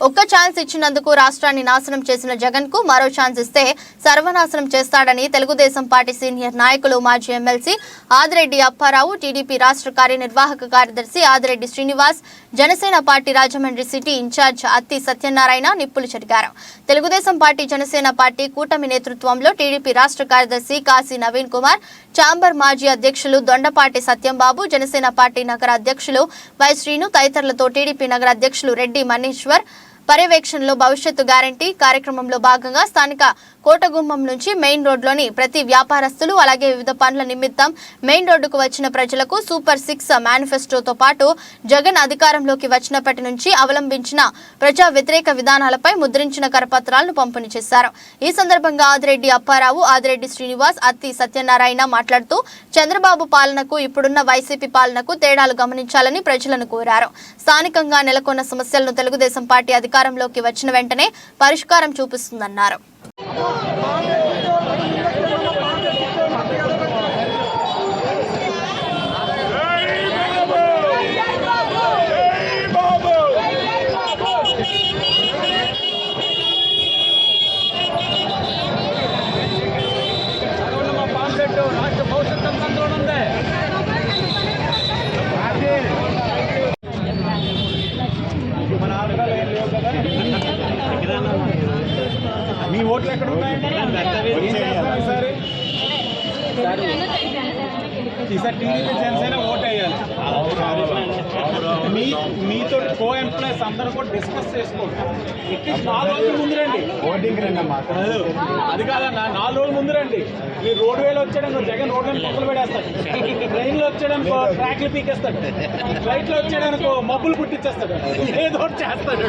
ఒక్క ఛాన్స్ ఇచ్చినందుకు రాష్ట్రాన్ని నాశనం చేసిన జగన్కు మరో ఛాన్స్ ఇస్తే సర్వనాశనం చేస్తాడని తెలుగుదేశం పార్టీ సీనియర్ నాయకులు మాజీ ఎమ్మెల్సీ ఆదిరెడ్డి అప్పారావు టీడీపీ రాష్ట్ర కార్యనిర్వాహక కార్యదర్శి Adireddy Srinivas Janasena party Rajahmundry city incharge Atti Satyanarayana నిప్పులు చెరిగారు. తెలుగుదేశం పార్టీ జనసేన పార్టీ కూటమి నేతృత్వంలో టీడీపీ రాష్ట్ర కార్యదర్శి కాశీ నవీన్ కుమార్ చాంబర్ మాజీ అధ్యక్షులు దొండపాటి సత్యంబాబు జనసేన పార్టీ నగర అధ్యక్షులు వై శ్రీను తదితరులతో టీడీపీ నగర అధ్యక్షులు రెడ్డి మనీశ్వర్ పర్యవేక్షణలో భవిష్యత్తు గ్యారంటీ కార్యక్రమంలో భాగంగా స్థానిక కోటగుమ్మం నుంచి మెయిన్ రోడ్లోని ప్రతి వ్యాపారస్తులు అలాగే వివిధ పనుల నిమిత్తం మెయిన్ రోడ్డుకు వచ్చిన ప్రజలకు సూపర్ సిక్స్ మేనిఫెస్టోతో పాటు జగన్ అధికారంలోకి వచ్చినప్పటి నుంచి అవలంబించిన ప్రజా వ్యతిరేక విధానాలపై ముద్రించిన కరపత్రాలను పంపిణీ చేశారు. ఈ సందర్భంగా ఆదిరెడ్డి అప్పారావు ఆదిరెడ్డి శ్రీనివాస్ అత్తి సత్యనారాయణ మాట్లాడుతూ చంద్రబాబు పాలనకు ఇప్పుడున్న వైసీపీ పాలనకు తేడాలు గమనించాలని ప్రజలను కోరారు. స్థానికంగా నెలకొన్న సమస్యలను తెలుగుదేశం పార్టీ అధికారంలోకి వచ్చిన వెంటనే పరిష్కారం చూపిస్తుందన్నారు. మీ ఓట్లు ఎక్కడ చేస్తారు ఈసారి టీడీపీ జనసేన ఓట్ వేయాలి మీ మీతో కో ఎంప్లాయీస్ అందరూ కూడా డిస్కస్ చేసుకోండి. నాలుగు రోజుల ముందు రండి. ఓటింగ్ రండి. అది కాదన్న నాలుగు రోజుల ముందు రండి. మీరు రోడ్ వేలో వచ్చాడనుకో జగన్ రోడ్ మీద పక్కలు పెడేస్తాడు. ట్రైన్లో వచ్చాడనుకో ట్రాక్లు పీకేస్తాడు. ఫ్లైట్లో వచ్చాడనుకో మబ్బులు పుట్టించేస్తాడు. ఏదో చేస్తాడు.